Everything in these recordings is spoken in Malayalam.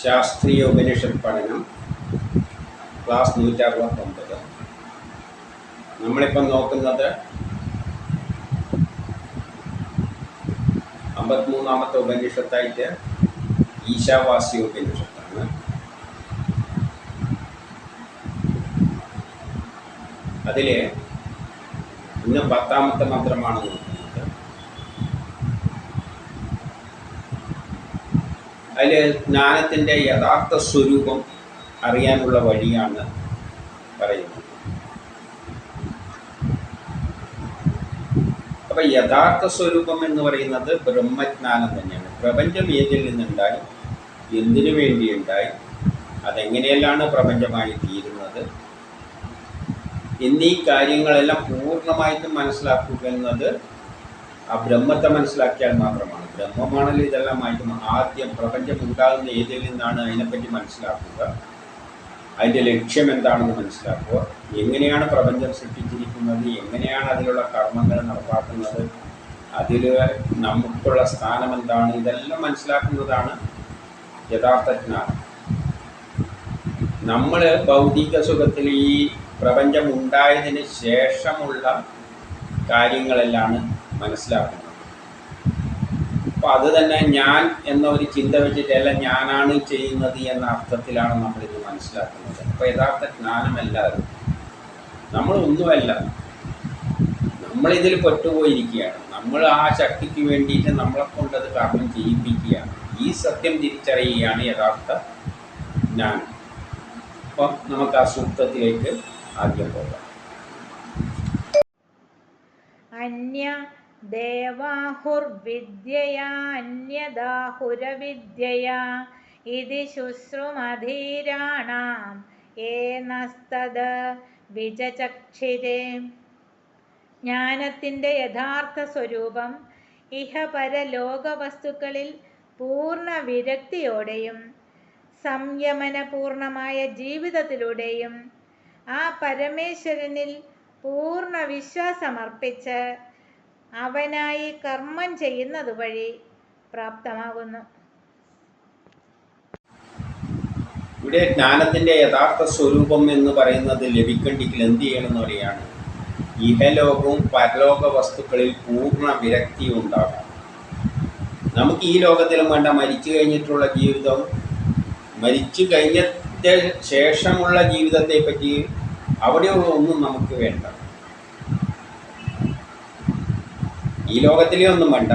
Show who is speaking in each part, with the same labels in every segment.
Speaker 1: ശാസ്ത്രീയ ഉപനിഷത്ത് പഠനം ക്ലാസ് നൂറ്റി അറുപത്തൊമ്പത് നമ്മളിപ്പം നോക്കുന്നത് അമ്പത്തിമൂന്നാമത്തെ ഉപനിഷത്തായിട്ട് ഈശാവാസി ഉപനിഷത്താണ്. അതിൽ ഇന്ന് പത്താമത്തെ മന്ത്രമാണ് നോക്കുന്നത്. അതിൽ ജ്ഞാനത്തിന്റെ യഥാർത്ഥ സ്വരൂപം അറിയാനുള്ള വഴിയാണ് പറയുന്നത്. അപ്പം യഥാർത്ഥ സ്വരൂപം എന്ന് പറയുന്നത് ബ്രഹ്മജ്ഞാനം തന്നെയാണ്. പ്രപഞ്ചം ഏതിൽ നിന്നുണ്ടായി? എന്തിനു വേണ്ടിയുണ്ടായി? അതെങ്ങനെയെല്ലാം പ്രപഞ്ചമായി തീരുന്നത്? എന്നീ കാര്യങ്ങളെല്ലാം പൂർണമായിട്ടും മനസ്സിലാക്കുക എന്നത് ആ ബ്രഹ്മത്തെ മനസ്സിലാക്കിയാൽ മാത്രമാണ്. ബ്രഹ്മമാണല്ലോ ഇതെല്ലാം മാറ്റുന്നത് ആദ്യം പ്രപഞ്ചം ഉണ്ടാകുന്ന ഏതിൽ നിന്നാണ് അതിനെപ്പറ്റി മനസ്സിലാക്കുക? അതിന്റെ ലക്ഷ്യം എന്താണെന്ന് മനസ്സിലാക്കുക. എങ്ങനെയാണ് പ്രപഞ്ചം സൃഷ്ടിച്ചിരിക്കുന്നത്? എങ്ങനെയാണ് അതിലുള്ള കർമ്മങ്ങൾ നടപ്പാക്കുന്നത്? അതിൽ നമുക്കുള്ള സ്ഥാനം എന്താണ്? ഇതെല്ലാം മനസ്സിലാക്കുന്നതാണ് യഥാർത്ഥ ജ്ഞാനം. നമ്മൾ ഭൗതിക സുഖത്തിൽ ഈ പ്രപഞ്ചം ഉണ്ടായതിന് ശേഷമുള്ള കാര്യങ്ങളെല്ലാം മനസ്സിലാക്കുന്നത് അപ്പോൾ അത് തന്നെ ഞാൻ എന്ന ഒരു ചിന്ത വെച്ചിട്ടല്ല ഞാനാണ് ചെയ്യുന്നത് എന്ന അർത്ഥത്തിലാണ് നമ്മളിത് മനസ്സിലാക്കുന്നത്. അപ്പോൾ യഥാർത്ഥ ജ്ഞാനമല്ല അത് നമ്മൾ ഒന്നുമല്ല. നമ്മളിതിൽ പെട്ടുപോയിരിക്കുകയാണ്. നമ്മൾ ആ ശക്തിക്ക് വേണ്ടിയിട്ട് നമ്മളെ കൊണ്ടത് കർമ്മം ചെയ്യിപ്പിക്കുകയാണ്. ഈ സത്യം തിരിച്ചറിയുകയാണ് യഥാർത്ഥ ജ്ഞാനം. അപ്പം നമുക്ക് ആ സൂക്തത്തിലേക്ക് ആദ്യം പോകാം.
Speaker 2: അന്യ ദേവാഹുർവിദ്യയാ അന്യദാഹുരവിദ്യയാ ഇതി ശുശ്രുമധീരാണാം ഏനസ്തത് വിജചക്ഷിരേ ജ്ഞാനത്തിന്റെ യഥാർത്ഥ സ്വരൂപം ഇഹപരലോകവസ്തുക്കളിൽ പൂർണ വിരക്തിയോടെയും സംയമനപൂർണമായ ജീവിതത്തിലൂടെയും ആ പരമേശ്വരനിൽ പൂർണ വിശ്വാസമർപ്പിച്ച് അവനായി കർമ്മം ചെയ്യുന്നത് വഴി പ്രാപ്തമാകുന്നു.
Speaker 1: ഇവിടെ ജ്ഞാനത്തിന്റെ യഥാർത്ഥ സ്വരൂപം എന്ന് പറയുന്നത് ലഭിക്കണ്ടെങ്കിൽ എന്ത് ചെയ്യണമെന്ന് പറയാണ് ഇഹലോകവും പരലോക വസ്തുക്കളിൽ പൂർണ വിരക്തി ഉണ്ടാകും നമുക്ക് ഈ ലോകത്തിലും വേണ്ട മരിച്ചു കഴിഞ്ഞിട്ടുള്ള ജീവിതം മരിച്ചു കഴിഞ്ഞ ശേഷമുള്ള ജീവിതത്തെ പറ്റി അവിടെയുള്ള ഒന്നും നമുക്ക് വേണ്ട. ഈ ലോകത്തിലെ ഒന്നും വേണ്ട.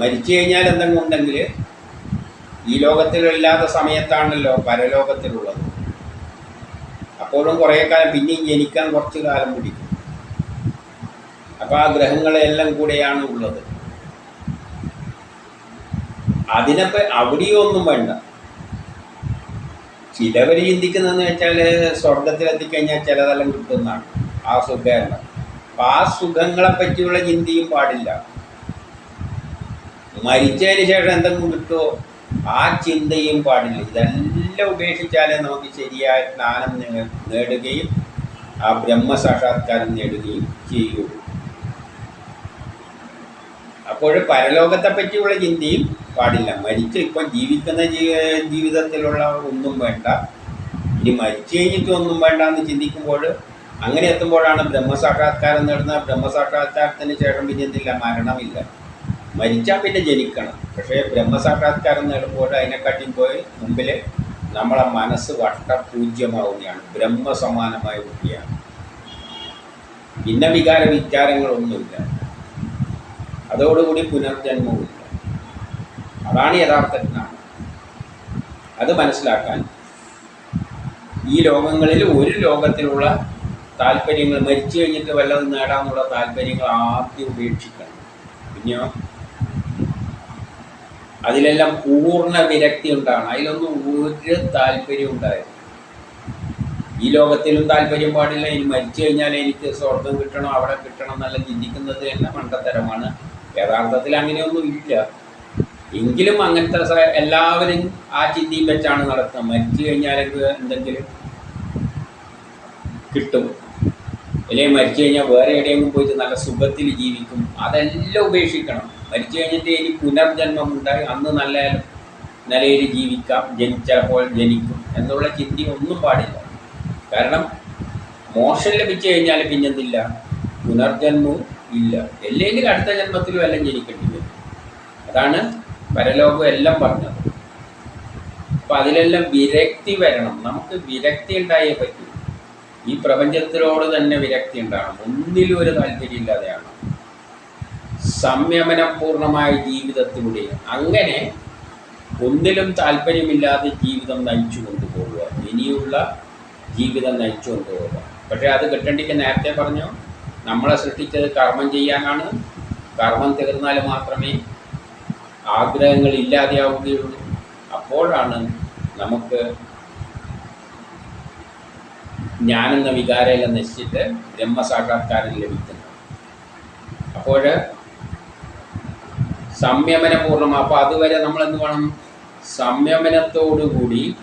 Speaker 1: മരിച്ചു കഴിഞ്ഞാൽ എന്തെങ്കിലും ഉണ്ടെങ്കിൽ ഈ ലോകത്തിലില്ലാത്ത സമയത്താണല്ലോ പരലോകത്തിലുള്ളത്. അപ്പോഴും കുറേ കാലം പിന്നെയും ജനിക്കാൻ കുറച്ച് കാലം പിടിക്കും. അപ്പോൾ ആ ഗ്രഹങ്ങളെല്ലാം കൂടെയാണ് ഉള്ളത്. അതിനപ്പോൾ അവിടെയും ഒന്നും വേണ്ട. ചിലവർ ചിന്തിക്കുന്നതെന്ന് വെച്ചാൽ സ്വർഗത്തിലെത്തിക്കഴിഞ്ഞാൽ ചിലതെല്ലാം കിട്ടുന്നതാണ്. ആ സുഖമെല്ലാം. ആ സുഖങ്ങളെ പറ്റിയുള്ള ചിന്തയും പാടില്ല. മരിച്ചതിന് ശേഷം എന്തെങ്കിലും കിട്ടുമോ ആ ചിന്തയും പാടില്ല. ഇതെല്ലാം ഉപേക്ഷിച്ചാലേ നമുക്ക് ശരിയായ ജ്ഞാനം നേടുകയും ആ ബ്രഹ്മസാക്ഷാത്കാരം നേടുകയും ചെയ്യുള്ളൂ. അപ്പോൾ പരലോകത്തെ പറ്റിയുള്ള ചിന്തയും പാടില്ല. മരിച്ച് ഇപ്പം ജീവിക്കുന്ന ജീവ ജീവിതത്തിലുള്ള ഒന്നും വേണ്ട. ഇനി മരിച്ചു കഴിഞ്ഞിട്ടൊന്നും വേണ്ട എന്ന് ചിന്തിക്കുമ്പോൾ അങ്ങനെ എത്തുമ്പോഴാണ് ബ്രഹ്മസാക്ഷാത്കാരം നേടുന്ന ബ്രഹ്മസാക്ഷാത്കാരത്തിന് ശേഷം പിന്നെ എന്തില്ല? മരണമില്ല. മരിച്ചാൽ പിന്നെ ജനിക്കണം. പക്ഷേ ബ്രഹ്മസാക്ഷാത്കാരം നേടുമ്പോൾ അതിനെക്കാട്ടിയും പോയി മുമ്പിൽ നമ്മളെ മനസ്സ് വട്ടപൂജ്യമാവുകയാണ്. ബ്രഹ്മസമാനമായ കുട്ടിയാണ്. പിന്നെ വികാര വിചാരങ്ങളൊന്നുമില്ല. അതോടുകൂടി പുനർജന്മവുമില്ല. അതാണ് യഥാർത്ഥ ജ്ഞാനം. അത് മനസ്സിലാക്കാൻ ഈ ലോകങ്ങളിൽ ഒരു ലോകത്തിലുള്ള താല്പര്യങ്ങൾ മരിച്ചു കഴിഞ്ഞിട്ട് വല്ലതും നേടാമെന്നുള്ള താല്പര്യങ്ങൾ ആദ്യം ഉപേക്ഷിക്കണം. പിന്നെയോ? അതിലെല്ലാം പൂർണ വിരക്തി ഉണ്ടാകണം. അതിലൊന്നും ഒരു താല്പര്യം ഉണ്ടായിരുന്നു ഈ ലോകത്തിലും താല്പര്യം പാടില്ല. ഇനി മരിച്ചു കഴിഞ്ഞാൽ എനിക്ക് സ്വർഗം കിട്ടണം അവിടെ കിട്ടണം എന്നല്ല ചിന്തിക്കുന്നത് തന്നെ മണ്ടത്തരമാണ്. യഥാർത്ഥത്തിൽ അങ്ങനെയൊന്നും ഇല്ല. എങ്കിലും അങ്ങനത്തെ എല്ലാവരും ആ ചിന്തയും വെച്ചാണ് നടത്തുന്നത്. മരിച്ചു കഴിഞ്ഞാൽ എന്തെങ്കിലും കിട്ടും. അല്ലെങ്കിൽ മരിച്ചു കഴിഞ്ഞാൽ വേറെ എവിടെയെങ്കിലും പോയിട്ട് നല്ല സുഖത്തിൽ ജീവിക്കും. അതെല്ലാം ഉപേക്ഷിക്കണം. മരിച്ചു കഴിഞ്ഞിട്ട് ഇനി പുനർജന്മം ഉണ്ടായി അന്ന് നല്ല നിലയിൽ ജീവിക്കാം ജനിച്ചപ്പോൾ ജനിക്കും എന്നുള്ള ചിന്തി ഒന്നും പാടില്ല. കാരണം മോക്ഷം ലഭിച്ചു കഴിഞ്ഞാൽ പിന്നെ പിന്നെന്തില്ല? പുനർജന്മവും ഇല്ല. അല്ലെങ്കിൽ അടുത്ത ജന്മത്തിലും എല്ലാം ജനിക്കേണ്ടി വരും. അതാണ് പരലോകം എല്ലാം പറഞ്ഞത്. അപ്പം അതിലെല്ലാം വിരക്തി വരണം. നമുക്ക് വിരക്തി ഉണ്ടായേ പറ്റൂ. ഈ പ്രപഞ്ചത്തിനോട് തന്നെ വിരക്തി ഉണ്ടാകണം. ഒന്നിലും ഒരു താല്പര്യമില്ലാതെയാണ്. സംയമനപൂർണമായ ജീവിതത്തിലൂടെ അങ്ങനെ ഒന്നിലും താല്പര്യമില്ലാതെ ജീവിതം നയിച്ചു കൊണ്ടുപോകുക ഇനിയുള്ള ജീവിതം നയിച്ചു കൊണ്ടുപോകുക പക്ഷേ അത് കിട്ടേണ്ടിക്ക് നേരത്തെ പറഞ്ഞു നമ്മളെ സൃഷ്ടിച്ചത് കർമ്മം ചെയ്യാനാണ്. കർമ്മം തീർന്നാൽ മാത്രമേ ആഗ്രഹങ്ങൾ ഇല്ലാതെയാവുകയുള്ളൂ. അപ്പോഴാണ് നമുക്ക് ഞാനെന്ന വികാരമെല്ലാം നശിച്ചിട്ട് ബ്രഹ്മസാക്ഷാത്കാരം ലഭിക്കുന്നു. അപ്പോൾ സംയമനപൂർണം. അപ്പോൾ അതുവരെ നമ്മൾ എന്ത് വേണം? സംയമനത്തോടുകൂടി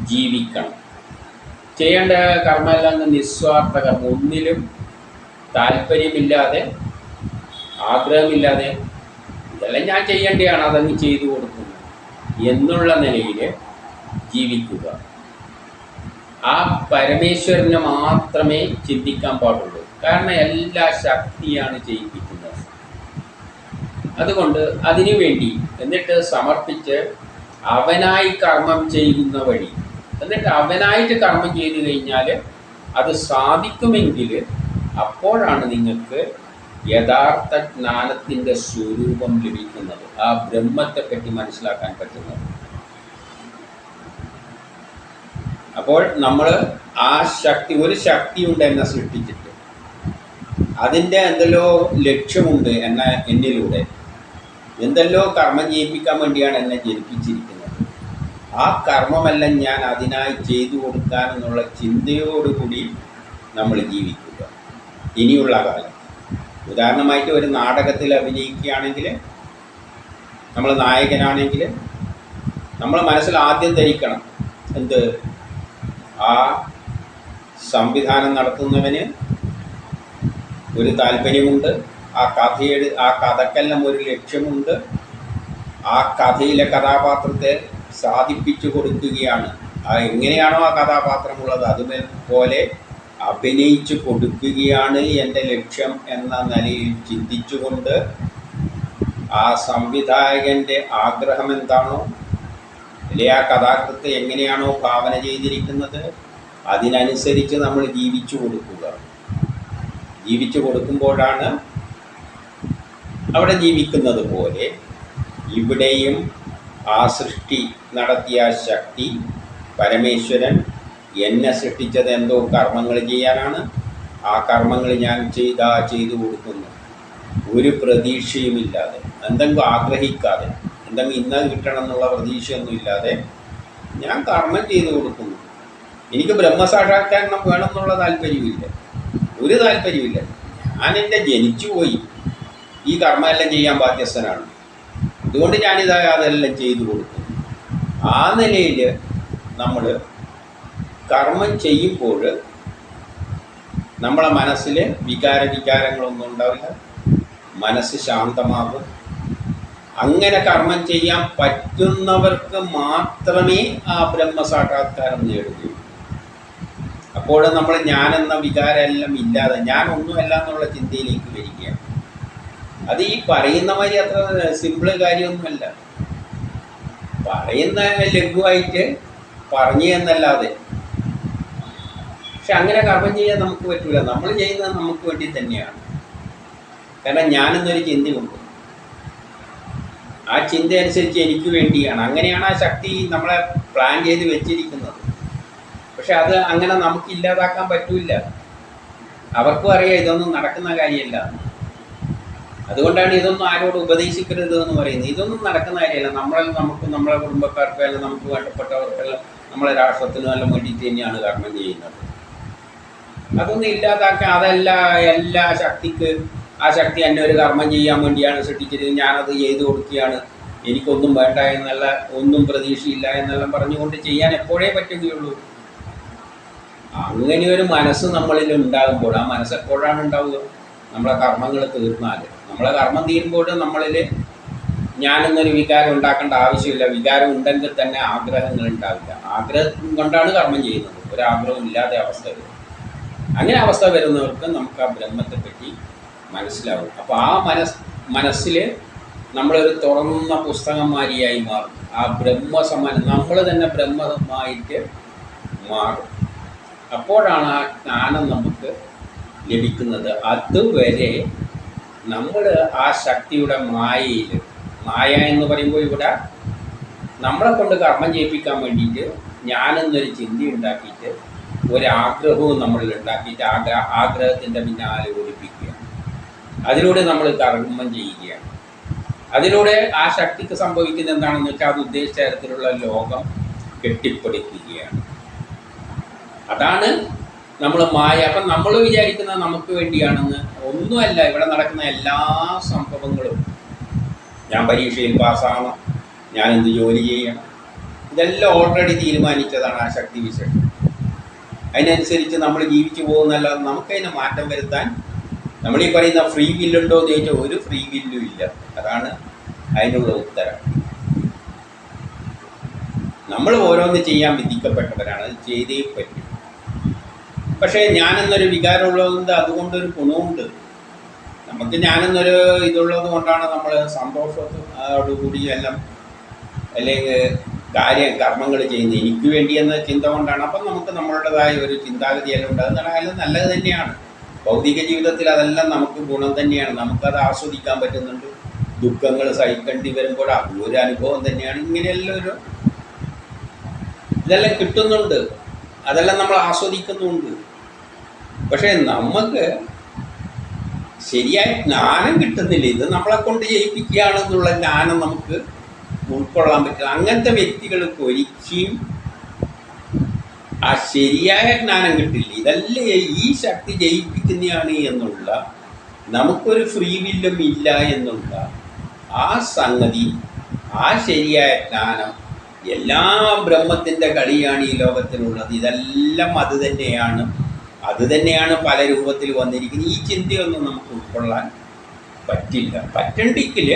Speaker 1: ജീവിക്കണം. ചെയ്യേണ്ട കർമ്മമെല്ലാം നിസ്വാർത്ഥ കർമ്മം. ഒന്നിലും താല്പര്യമില്ലാതെ ആഗ്രഹമില്ലാതെ ഇതെല്ലാം ഞാൻ ചെയ്യേണ്ടതാണ് അതങ്ങ് ചെയ്തു കൊടുക്കുന്നു. എന്നുള്ള നിലയിൽ ജീവിക്കുക. ആ പരമേശ്വരനെ മാത്രമേ ചിന്തിക്കാൻ പാടുള്ളൂ. കാരണം എല്ലാ ശക്തിയാണ് ചെയ്യിപ്പിക്കുന്നത് അതുകൊണ്ട് അതിനു വേണ്ടി എന്നിട്ട് സമർപ്പിച്ച് അവനായി കർമ്മം ചെയ്യുന്ന വഴി. എന്നിട്ട് അവനായിട്ട് കർമ്മം ചെയ്തു കഴിഞ്ഞാൽ അത് സാധിക്കുമെങ്കിൽ അപ്പോഴാണ് നിങ്ങൾക്ക് യഥാർത്ഥ ജ്ഞാനത്തിന്റെ സ്വരൂപം ലഭിക്കുന്നത്. ആ ബ്രഹ്മത്തെപ്പറ്റി മനസ്സിലാക്കാൻ പറ്റുന്നത്. അപ്പോൾ നമ്മൾ ആ ശക്തി ഒരു ശക്തിയുണ്ട് എന്നെ സൃഷ്ടിച്ചിട്ട്. അതിന്റെ എന്തെല്ലോ ലക്ഷ്യമുണ്ട് എന്ന എന്നിലൂടെ. എന്തെല്ലോ കർമ്മം ചെയ്യിപ്പിക്കാൻ വേണ്ടിയാണ് എന്നെ ജനിപ്പിച്ചിരിക്കുന്നത്. ആ കർമ്മമെല്ലാം ഞാൻ അതിനായി ചെയ്തു കൊടുക്കാൻ എന്നുള്ള ചിന്തയോടുകൂടി നമ്മൾ ജീവിക്കുക. ഇനിയുള്ള കാലം. ഉദാഹരണമായിട്ട് ഒരു നാടകത്തിൽ അഭിനയിക്കുകയാണെങ്കിൽ നമ്മൾ നായകനാണെങ്കിൽ നമ്മൾ മനസ്സിൽ ആദ്യം ധരിക്കണം. എന്ത്? ആ സംവിധാനം നടത്തുന്നവന് ഒരു താല്പര്യമുണ്ട് ആ കഥയുടെ ആ കഥക്കെല്ലാം ഒരു ലക്ഷ്യമുണ്ട്. ആ കഥയിലെ കഥാപാത്രത്തെ സാധിപ്പിച്ചു കൊടുക്കുകയാണ്. ആ എങ്ങനെയാണോ ആ കഥാപാത്രമുള്ളത് അതുപോലെ അഭിനയിച്ചു കൊടുക്കുകയാണ് എന്റെ ലക്ഷ്യം എന്ന നിലയിൽ ചിന്തിച്ചുകൊണ്ട് ആ സംവിധായകന്റെ ആഗ്രഹം എന്താണോ അല്ലെ ആ കഥാകൃത്ത് എങ്ങനെയാണോ ഭാവന ചെയ്തിരിക്കുന്നത്? അതിനനുസരിച്ച് നമ്മൾ ജീവിച്ചു കൊടുക്കുക. ജീവിച്ചു കൊടുക്കുമ്പോഴാണ് അവിടെ ജീവിക്കുന്നത് പോലെ ഇവിടെയും ആ സൃഷ്ടി നടത്തിയ ശക്തി പരമേശ്വരൻ എന്നെ സൃഷ്ടിച്ചത് എന്തോ കർമ്മങ്ങൾ ചെയ്യാനാണ്. ആ കർമ്മങ്ങൾ ഞാൻ ചെയ്താ ചെയ്തു കൊടുക്കുന്നു. ഒരു പ്രതീക്ഷയുമില്ലാതെ എന്തെങ്കിലും ആഗ്രഹിക്കാതെ എന്തെങ്കിലും ഇന്നത് കിട്ടണം എന്നുള്ള പ്രതീക്ഷയൊന്നും ഇല്ലാതെ ഞാൻ കർമ്മം ചെയ്തു കൊടുക്കുന്നു. എനിക്ക് ബ്രഹ്മസാക്ഷാത്കാരണം വേണം എന്നുള്ള താല്പര്യമില്ല ഒരു താല്പര്യമില്ല ഞാൻ എന്റെ ജനിച്ചു പോയി. ഈ കർമ്മമെല്ലാം ചെയ്യാൻ ബാധ്യസ്ഥനാണ്. അതുകൊണ്ട് ഞാനിതാ അതെല്ലാം ചെയ്തു കൊടുക്കും ആ നിലയിൽ നമ്മൾ കർമ്മം ചെയ്യുമ്പോൾ നമ്മളെ മനസ്സിൽ വികാര വികാരങ്ങളൊന്നും ഉണ്ടാവില്ല. മനസ്സ് ശാന്തമാകും. അങ്ങനെ കർമ്മം ചെയ്യാൻ പറ്റുന്നവർക്ക് മാത്രമേ ആ ബ്രഹ്മസാക്ഷാത്കാരം നേടുകയുള്ളൂ. അപ്പോൾ നമ്മൾ ഞാൻ എന്ന വികാരമെല്ലാം ഇല്ലാതെ ഞാൻ ഒന്നുമല്ല എന്നുള്ള ചിന്തയിലേക്ക് വരികയാണ്. അത് ഈ പറയുന്ന മാതിരി അത്ര സിമ്പിൾ കാര്യമൊന്നുമല്ല. പറയുന്ന ലഘുവായിട്ട് പറഞ്ഞു എന്നല്ലാതെ. പക്ഷെ അങ്ങനെ കർമ്മം ചെയ്യാൻ നമുക്ക് പറ്റില്ല നമ്മൾ ചെയ്യുന്നത് നമുക്ക് വേണ്ടി തന്നെയാണ്. കാരണം ഞാനെന്നൊരു ചിന്തയുണ്ട് ആ ചിന്ത അനുസരിച്ച് എനിക്ക് വേണ്ടിയാണ്. അങ്ങനെയാണ് ആ ശക്തി നമ്മളെ പ്ലാൻ ചെയ്ത് വെച്ചിരിക്കുന്നത്. പക്ഷെ അത് അങ്ങനെ നമുക്ക് ഇല്ലാതാക്കാൻ പറ്റൂല അവർക്കും അറിയാം ഇതൊന്നും നടക്കുന്ന കാര്യമല്ല. അതുകൊണ്ടാണ് ഇതൊന്നും ആരോട് ഉപദേശിക്കരുത് എന്ന് പറയുന്നത്. ഇതൊന്നും നടക്കുന്ന കാര്യമല്ല. നമ്മളെ നമുക്ക് നമ്മളെ കുടുംബക്കാർക്കോ അല്ലെങ്കിൽ നമുക്ക് വേണ്ടപ്പെട്ടവർക്കെല്ലാം നമ്മളെ രാഷ്ട്രത്തിനും എല്ലാം വേണ്ടിയിട്ട് തന്നെയാണ് കർമ്മം ചെയ്യുന്നത്. അതൊന്നും ഇല്ലാതാക്കാൻ അതല്ല എല്ലാ ശക്തിക്ക് ആ ശക്തി എന്നെ ഒരു കർമ്മം ചെയ്യാൻ വേണ്ടിയാണ് സൃഷ്ടിച്ചത്. ഞാനത് ചെയ്തു കൊടുക്കുകയാണ്. എനിക്കൊന്നും വേണ്ട എന്നല്ല ഒന്നും പ്രതീക്ഷയില്ല എന്നെല്ലാം പറഞ്ഞുകൊണ്ട് ചെയ്യാൻ എപ്പോഴേ പറ്റുകയുള്ളൂ. അങ്ങനെ ഒരു മനസ്സ് നമ്മളിൽ ഉണ്ടാകുമ്പോൾ ആ മനസ്സ് എപ്പോഴാണ് ഉണ്ടാവുക? നമ്മളെ കർമ്മങ്ങൾ തീർന്നാൽ. നമ്മളെ കർമ്മം തീരുമ്പോൾ നമ്മളിൽ ഞാനെന്നൊരു വികാരം ഉണ്ടാക്കേണ്ട ആവശ്യമില്ല. വികാരം ഉണ്ടെങ്കിൽ തന്നെ ആഗ്രഹങ്ങൾ ഉണ്ടാവില്ല. ആഗ്രഹം കൊണ്ടാണ് കർമ്മം ചെയ്യുന്നത്. ഒരാഗ്രഹം ഇല്ലാതെ അവസ്ഥ വരും. അങ്ങനെ അവസ്ഥ വരുന്നവർക്ക് നമുക്ക് ആ ബ്രഹ്മത്തെ പറ്റി മനസ്സിലാവും. അപ്പോൾ ആ മനസ് മനസ്സിൽ നമ്മളൊരു തുറന്ന പുസ്തകന്മാരിയായി മാറും. ആ ബ്രഹ്മസമാനം നമ്മൾ തന്നെ ബ്രഹ്മമായിട്ട് മാറും. അപ്പോഴാണ് ആ ജ്ഞാനം നമുക്ക് ലഭിക്കുന്നത്. അതുവരെ നമ്മൾ ആ ശക്തിയുടെ മായയിൽ മായ എന്ന് പറയുമ്പോൾ ഇവിടെ നമ്മളെ കൊണ്ട് കർമ്മം ചെയ്യിപ്പിക്കാൻ വേണ്ടിയിട്ട് ഞാനെന്നൊരു ചിന്ത ഉണ്ടാക്കിയിട്ട് ഒരാഗ്രഹവും നമ്മളിൽ ഉണ്ടാക്കിയിട്ട് ആഗ്രഹ ആഗ്രഹത്തിന്റെ പിന്നാലെ ഒളിപ്പിക്കുക അതിലൂടെ നമ്മൾ കർമ്മം ചെയ്യുകയാണ്. അതിലൂടെ ആ ശക്തിക്ക് സംഭവിക്കുന്ന എന്താണെന്ന് വെച്ചാൽ അത് ഉദ്ദേശിച്ച തരത്തിലുള്ള ലോകം കെട്ടിപ്പടുക്കുകയാണ്. അതാണ് നമ്മൾ മായ. അപ്പം നമ്മൾ വിചാരിക്കുന്നത് നമുക്ക് വേണ്ടിയാണെന്ന് ഒന്നുമല്ല. ഇവിടെ നടക്കുന്ന എല്ലാ സംഭവങ്ങളും ഞാൻ പരീക്ഷയിൽ പാസ്സാവണം. ഞാൻ എന്ത് ജോലി ചെയ്യണം. ഇതെല്ലാം ഓൾറെഡി തീരുമാനിച്ചതാണ് ആ ശക്തി വിശേഷം അതിനനുസരിച്ച് നമ്മൾ ജീവിച്ചു പോകുന്നല്ലാതെ നമുക്കതിനെ മാറ്റം വരുത്താൻ നമ്മൾ ഈ പറയുന്ന ഫ്രീ വില്ലുണ്ടോ എന്ന് ചോദിച്ചാൽ ഒരു ഫ്രീ വില്ലും ഇല്ല. അതാണ് അതിനുള്ള ഉത്തരം. നമ്മൾ ഓരോന്ന് ചെയ്യാൻ വിധിക്കപ്പെട്ടവരാണ്. അത് ചെയ്തേ പറ്റും. പക്ഷേ ഞാനെന്നൊരു വികാരമുള്ളതുകൊണ്ട് അതുകൊണ്ടൊരു ഗുണമുണ്ട് നമുക്ക് ഞാനെന്നൊരു ഇതുള്ളത് കൊണ്ടാണ് നമ്മൾ സന്തോഷത്തോടുകൂടി എല്ലാം അല്ലെങ്കിൽ കാര്യം കർമ്മങ്ങൾ ചെയ്യുന്നത്. എനിക്ക് വേണ്ടി എന്ന ചിന്ത കൊണ്ടാണ്. അപ്പം നമുക്ക് നമ്മളുടേതായ ഒരു ചിന്താഗതി എല്ലാം ഉണ്ട്. അത് നടന്നാലും നല്ലത് തന്നെയാണ്. ഭൗതിക ജീവിതത്തിൽ അതെല്ലാം നമുക്ക് ഗുണം തന്നെയാണ്. നമുക്കത് ആസ്വദിക്കാൻ പറ്റുന്നുണ്ട്. ദുഃഖങ്ങൾ സഹിക്കേണ്ടി വരുമ്പോൾ ഒരു അനുഭവം തന്നെയാണ്. ഇങ്ങനെയെല്ലാം ഒരു ഇതെല്ലാം കിട്ടുന്നുണ്ട്. അതെല്ലാം നമ്മൾ ആസ്വദിക്കുന്നുണ്ട്. പക്ഷേ നമുക്ക് ശരിയായ ജ്ഞാനം കിട്ടുന്നില്ല. ഇത് നമ്മളെ കൊണ്ട് ജയിപ്പിക്കുകയാണെന്നുള്ള ജ്ഞാനം നമുക്ക് ഉൾക്കൊള്ളാൻ പറ്റില്ല. അങ്ങനത്തെ വ്യക്തികൾക്ക് ഒരിക്കലും ആ ശരിയായ ജ്ഞാനം കിട്ടില്ല. ഇതല്ലേ ഈ ശക്തി ജയിപ്പിക്കുന്നതാണ് എന്നുള്ള നമുക്കൊരു ഫ്രീ വില്ലും ഇല്ല എന്നുള്ള ആ സംഗതി ആ ശരിയായ ജ്ഞാനം എല്ലാ ബ്രഹ്മത്തിന്റെ കളിയാണ് ഈ ലോകത്തിലുള്ളത്. ഇതെല്ലാം അത് തന്നെയാണ്. അത് തന്നെയാണ് പല രൂപത്തിൽ വന്നിരിക്കുന്നത്. ഈ ചിന്തയൊന്നും നമുക്ക് ഉൾക്കൊള്ളാൻ പറ്റില്ല. പറ്റണ്ടെങ്കിൽ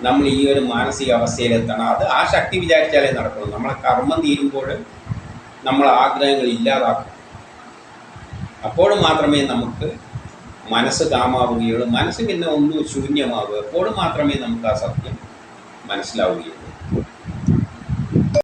Speaker 1: നമ്മൾ ഈ ഒരു മാനസികാവസ്ഥയിലെത്തണം. അത് ആ ശക്തി വിചാരിച്ചാലേ നടക്കുള്ളൂ. നമ്മളെ കർമ്മം തീരുമ്പോൾ നമ്മൾ ആഗ്രഹങ്ങൾ ഇല്ലാതാക്കും. അപ്പോൾ മാത്രമേ നമുക്ക് മനസ്സ് കാമാവുകയുള്ളൂ. മനസ്സ് പിന്നെ ഒന്നും ശൂന്യമാവുക. അപ്പോൾ മാത്രമേ നമുക്ക് ആ സത്യം മനസ്സിലാവുകയുള്ളൂ.